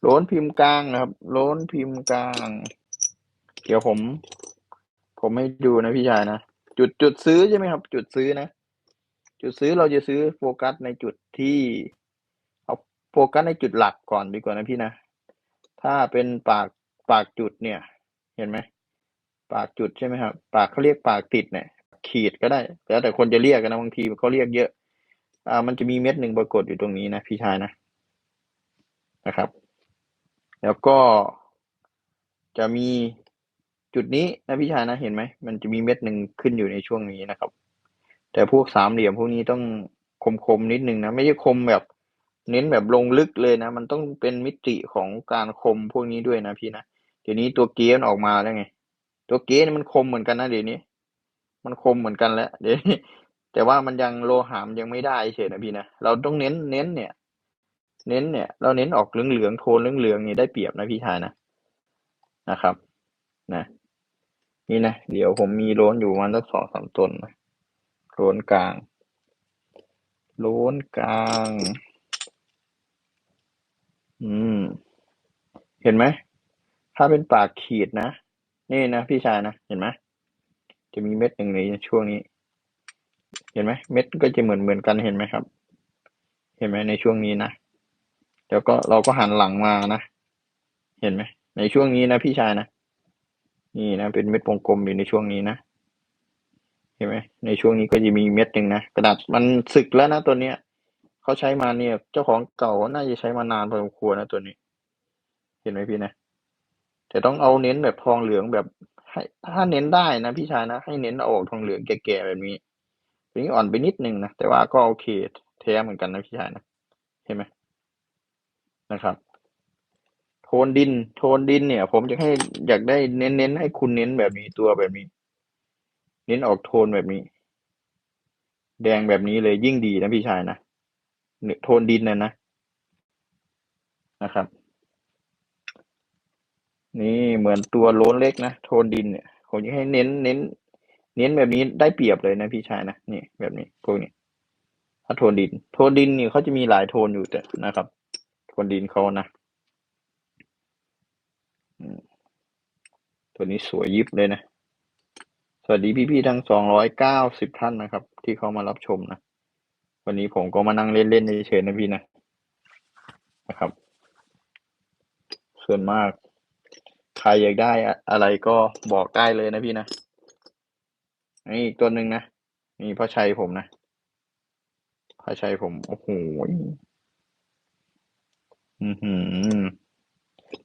โล้นพิมพ์กลางนะครับ โล้นพิมพ์กลาง เดี๋ยวผม ผมให้ดูนะพี่ชายนะ จุดจุดซื้อใช่ไหมครับ จุดซื้อนะ จุดซื้อเราจะซื้อโฟกัสในจุดที่เอาโฟกัสในจุดหลักก่อนดีกว่านะพี่นะ ถ้าเป็นปากปากจุดเนี่ย เห็นไหม ปากจุดใช่ไหมครับ ปากเขาเรียกปากติดเนี่ย ขีดก็ได้ แล้วแต่คนจะเรียกกันนะบางทีเขาเรียกเยอะ อ่า มันจะมีเม็ดหนึ่งปรากฏอยู่ตรงนี้นะพี่ชายนะ นะครับ แล้วก็จะมีจุดนี้นะพี่ชายนะเห็นไหม มันจะมีเม็ดหนึ่งขึ้นอยู่ในช่วงนี้นะครับ แต่พวกสามเหลี่ยมพวกนี้ต้องคมๆนิดนึงนะ ไม่ใช่คมแบบเน้นแบบลงลึกเลยนะ มันต้องเป็นมิติของการคมพวกนี้ด้วยนะพี่นะ เดี๋ยวนี้ตัวเกี้ยมออกมาแล้วไง ตัวเกมมันคมเหมือนกันนะเดี๋ยวนี้ มันคมเหมือนกันแล้วเดี๋ยวนี้แต่ว่ามันยังโลหามยังไม่ได้เฉยนะพี่นะ เราต้องเน้นเน้นเนี่ย เน้นเนี่ย เราเน้นออกเหลืองเหลืองๆโทนเหลืองเหลืองๆนี่ได้เปรียบนะพี่ชายนะนะครับ นะ นี่นะ เดี๋ยวผมมีโล้นอยู่ประมันสักสองสามต้นนะโล้นกลางโล้นกลาง อืม เห็นไหม ถ้าเป็นปากขีดนะ นี่นะพี่ชายนะ เห็นไหม จะมีเม็ดหนึ่งในช่วงนี้ เห็นไหม เม็ดก็จะเหมือนเหมือนกันเห็นไหมครับ เห็นไหมในช่วงนี้นะ แล้วก็เราก็หันหลังมานะ เห็นไหม ในช่วงนี้นะพี่ชายนะ นี่นะ เป็นเม็ดวงกลมอยู่ในช่วงนี้นะ เห็นไหม ในช่วงนี้ก็จะมีเม็ดหนึ่งนะ กระดาษมันสึกแล้วนะตัวเนี้ยเขาใช้มาเนี่ย เจ้าของเก่าน่าจะใช้มานานพอสมควรนะตัวนี้ เห็นไหมพี่นะ แต่ต้องเอาเน้นแบบทองเหลืองแบบให้ถ้าเน้นได้นะพี่ชายนะ ให้เน้นเอาออกทองเหลืองแก่ๆแบบนี้ตัวนี้อ่อนไปนิดนึงนะ แต่ว่าก็โอเคแท้เหมือนกันนะพี่ชายนะ เห็นไหม นะครับ โทนดิน โทนดินเนี่ย ผมจะให้อยากได้เน้นเน้นให้คุณเน้นแบบนี้ตัวแบบนี้ เน้นออกโทนแบบนี้ แดงแบบนี้เลยยิ่งดีนะพี่ชายนะเนโทนดินนะนะนะครับ นี่เหมือนตัวโล้นเล็กนะโทนดินเนี่ยผมจะให้เน้นเน้น เน้นแบบนี้ได้เปรียบเลยนะพี่ชายนะนี่แบบนี้พวกนี้ถ้าโทนดิน โทนดินนี่เขาจะมีหลายโทนอยู่แต่นะครับ โทนดินเขานะตัวนี้สวยยิบเลยนะ สวัสดีพี่ๆทั้งสองร้อยเก้าสิบท่านนะครับ ที่เข้ามารับชมนะ วันนี้ผมก็มานั่งเล่นๆเฉยๆนะพี่นะนะครับ ส่วนมาก ใครอยากได้อะอะไรก็บอกได้เลยนะพี่นะ นี่อีกตัวหนึ่งนะนี่พ่อชัยผมนะพ่อชัยผม โอ้โห อือหือ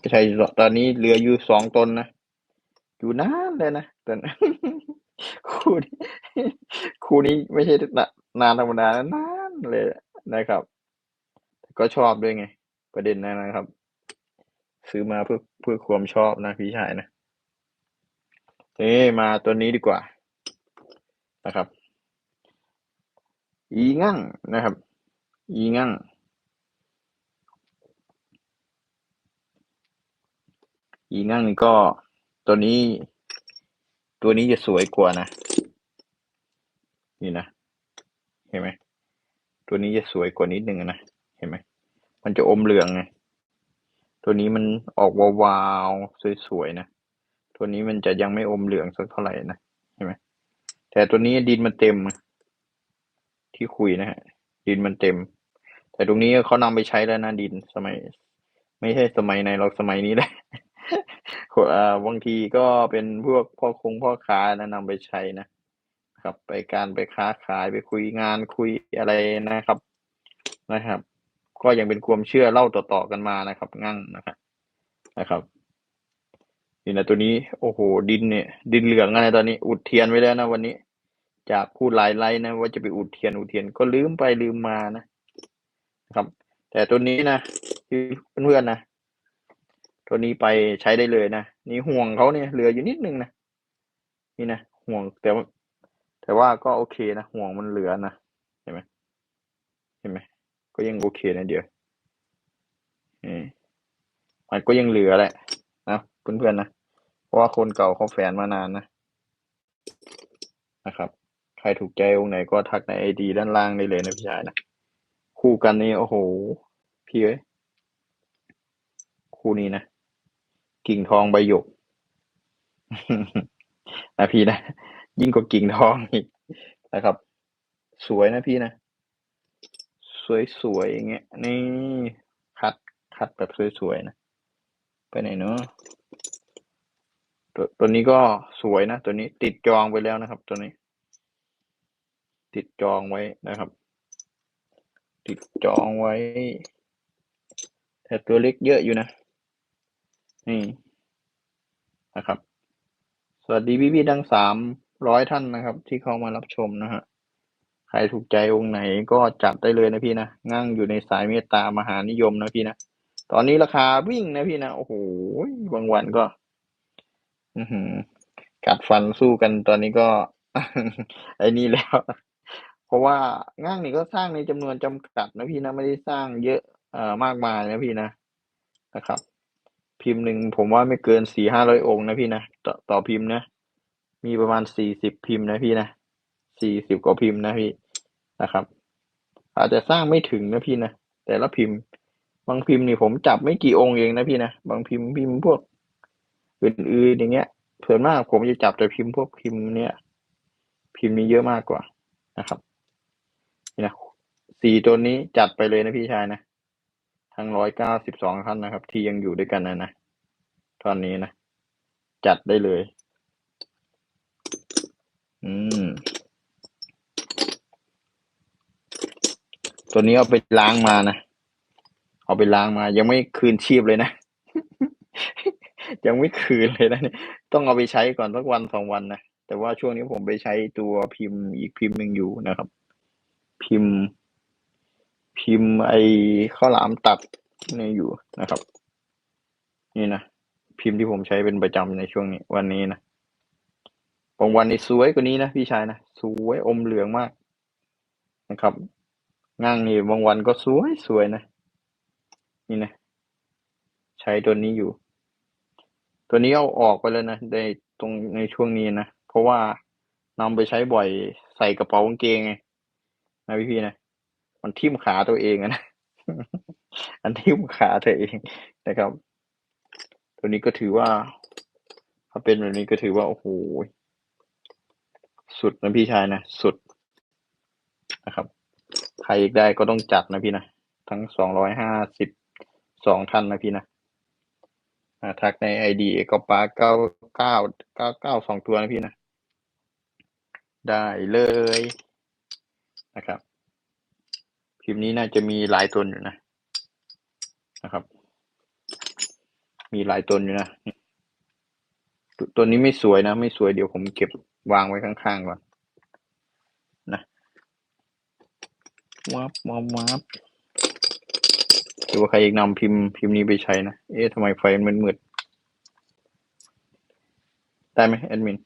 พ่อชัยตอนนี้เหลืออยู่สองตนนะ อยู่นานเลยนะแต่ คู่นี้ คู่นี้ไม่ใช่นานธรรมดานะนานเลยนะครับ ก็ชอบด้วยไง ประเด็นนั้นนะครับ ซื้อมาเพื่อเพื่อความชอบนะพี่ชายนะเอ้มาตัวนี้ดีกว่านะครับ อีงั่งนะครับ อีงั่ง อีงั่งนี่ก็ตัวนี้ ตัวนี้จะสวยกว่านะ นี่นะ เห็นไหม ตัวนี้จะสวยกว่านิดนึงนะ เห็นไหม มันจะอมเหลืองไง ตัวนี้มันออกวาวๆสวยๆนะ ตัวนี้มันจะยังไม่อมเหลืองสักเท่าไหร่นะ เห็นไหม แต่ตัวนี้ดินมันเต็ม ที่คุยนะฮะ ดินมันเต็ม แต่ตรงนี้เขานำไปใช้แล้วนะดินสมัย ไม่ใช่สมัยในเราสมัยนี้แหละ อ่าบางทีก็เป็นพวกพ่อคงพ่อค้านะนำไปใช้นะครับ ไปการไปค้าขายไปคุยงานคุยอะไรนะครับนะครับ ก็ยังเป็นความเชื่อเล่าต่อๆกันมานะครับงั่งนะครับนะครับนี่นะตัวนี้โอ้โหดินเนี่ย ดินเหลืองอะไรตอนนี้ อุดเทียนไว้แล้วนะวันนี้ จากพูดหลายไลน์นะว่าจะไปอุดเทียนอุดเทียนก็ลืมไปลืมมานะนะครับ แต่ตัวนี้นะที่เพื่อนๆนะ ตัวนี้ไปใช้ได้เลยนะ นี่ห่วงเขาเนี่ยเหลืออยู่นิดนึงนะ นี่นะห่วงแต่ว่าแต่ว่าก็โอเคนะห่วงมันเหลือนะเห็นไหมเห็นไหมก็ยังโอเคนะเดี๋ยวอืมมันก็ยังเหลือแหละนะเพื่อนๆนะเพราะว่าคนเก่าเขาแฝนมานานนะนะครับ ใครถูกใจองค์ไหนก็ทักในไอดีด้านล่างได้เลยนะพี่ชายนะคู่กันนี่โอ้โหพี่เอ้ยคู่นี้นะ กิ่งทองใบหยก นะพี่นะ ยิ่งกว่ากิ่งทองอีกนะครับ สวยนะพี่นะ สวยๆอย่างเงี้ย นี่คัดคัดแบบสวยๆนะ ไปไหนเนาะตัวตัวนี้ก็สวยนะ ตัวนี้ติดจองไปแล้วนะครับ ตัวนี้ ติดจองไว้นะครับ ติดจองไว้ แต่ตัวเล็กเยอะอยู่นะ นี่นะครับ สวัสดีพี่ๆทั้งสามร้อยท่านนะครับ ที่เข้ามารับชมนะฮะใครถูกใจองค์ไหนก็จัดได้เลยนะพี่นะงั่งอยู่ในสายเมตตามหานิยมนะพี่นะตอนนี้ราคาวิ่งนะพี่นะโอ้โหบางวันก็ อือหือกัดฟันสู้กันตอนนี้ก็ไอ้นี่แล้ว เพราะว่าง่างนี่ก็สร้างในจำนวนจำกัดนะพี่นะไม่ได้สร้างเยอะเอ่อมากมายนะพี่นะนะครับ พิมพ์หนึ่งผมว่าไม่เกินสี่ห้าร้อยองค์นะพี่นะต่อต่อพิมพ์นะ มีประมาณสี่สิบพิมพ์นะพี่นะสี่สิบกว่าพิมพ์นะพี่นะครับ อาจจะสร้างไม่ถึงนะพี่นะแต่ละพิมพ์ บางพิมพ์นี่ผมจับไม่กี่องค์เองนะพี่นะบางพิมพ์พิมพ์พวกอื่นๆอย่างเงี้ยเผื่อมากผมจะจับแต่พิมพ์พวกพิมพ์เนี้ยพิมพ์นี้เยอะมากกว่านะครับนี่นะสี่ตัวนี้จัดไปเลยนะพี่ชายนะ ทั้งร้อยเก้าสิบสองท่านนะครับ ที่ยังอยู่ด้วยกันนะนะตอนนี้นะ จัดได้เลย อืม ตัวนี้เอาไปล้างมานะ เอาไปล้างมา ยังไม่คืนชีพเลยนะ ยังไม่คืนเลยนะเนี่ยต้องเอาไปใช้ก่อนสักวันสองวันนะ แต่ว่าช่วงนี้ผมไปใช้ตัวพิมพ์อีกพิมพ์หนึ่งอยู่นะครับ พิมพ์ พิมพ์ไอ้ข้าวหลามตัดนี่อยู่นะครับ นี่นะพิมพ์ที่ผมใช้เป็นประจำในช่วงนี้ วันนี้นะบางวันนี่สวยกว่านี้นะพี่ชายนะสวยอมเหลืองมากนะครับง่างนี่บางวันก็สวยสวยนะนี่นะใช้ตัวนี้อยู่ ตัวนี้เอาออกไปแล้วนะในตรงในช่วงนี้นะเพราะว่านำไปใช้บ่อยใส่กระเป๋ากางเกงไงนะพี่พี่นะ มันทิ่มขาตัวเองนะอันทิ่มขาตัวเองนะครับ ตัวนี้ก็ถือว่า ถ้าเป็นแบบนี้ก็ถือว่าโอ้โหสุดนะพี่ชายนะสุดนะครับ ใครอยากได้ก็ต้องจัดนะพี่นะทั้งสองร้อยห้าสิบสองท่านนะพี่นะอ่าทักในไอดีก็ปาเก้าเก้าเก้าเก้าสองตัวนะพี่นะ ได้เลยนะครับ พิมพ์นี้น่าจะมีหลายตนอยู่นะนะครับ มีหลายตนอยู่นะตตัวนี้ไม่สวยนะ ไม่สวยเดี๋ยวผมเก็บวางไว้ข้างๆก่อนนะวับวับวับหรือว่าใครอีกนำพิมพ์พิมพ์นี้ไปใช้นะ เอ๊ะทำไมไฟมันมืดๆได้ไหมแอดมิน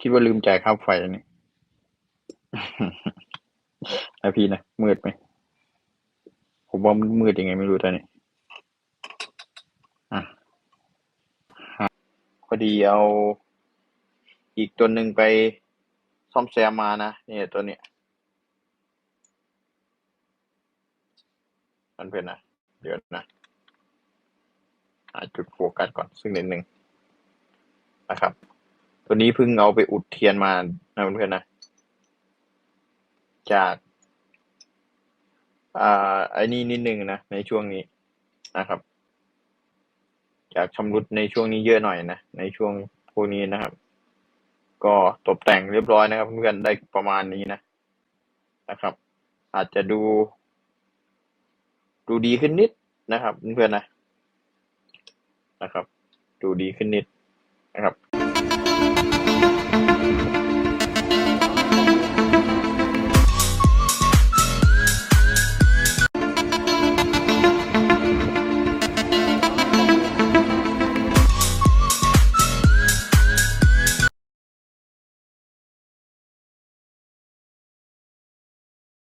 คิดว่าลืมจ่ายค่าไฟนี่นะพี่นะมืดไหม ผมว่ามันมืดยังไงไม่รู้ตอนนี้อะพอดีเอาอีกตัวหนึ่งไปซ่อมแซมมานะเนี่ยตัวเนี้ยมันเป็นนะเดี๋ยวนะหาจุดโฟกัสก่อนซึ่งนิดหนึ่งนะครับ ตัวนี้เพิ่งเอาไปอุดเทียนมานะเพื่อนๆนะ จาก อ่าไอ้นี่นิดนึงนะในช่วงนี้นะครับจากชำรุดในช่วงนี้เยอะหน่อยนะ ในช่วงพวกนี้นะครับ ก็ตกแต่งเรียบร้อยนะครับ เพื่อนได้ประมาณนี้นะนะครับ อาจจะดู ดูดีขึ้นนิดนะครับเพื่อนนะนะครับ ดูดีขึ้นนิดนะครับ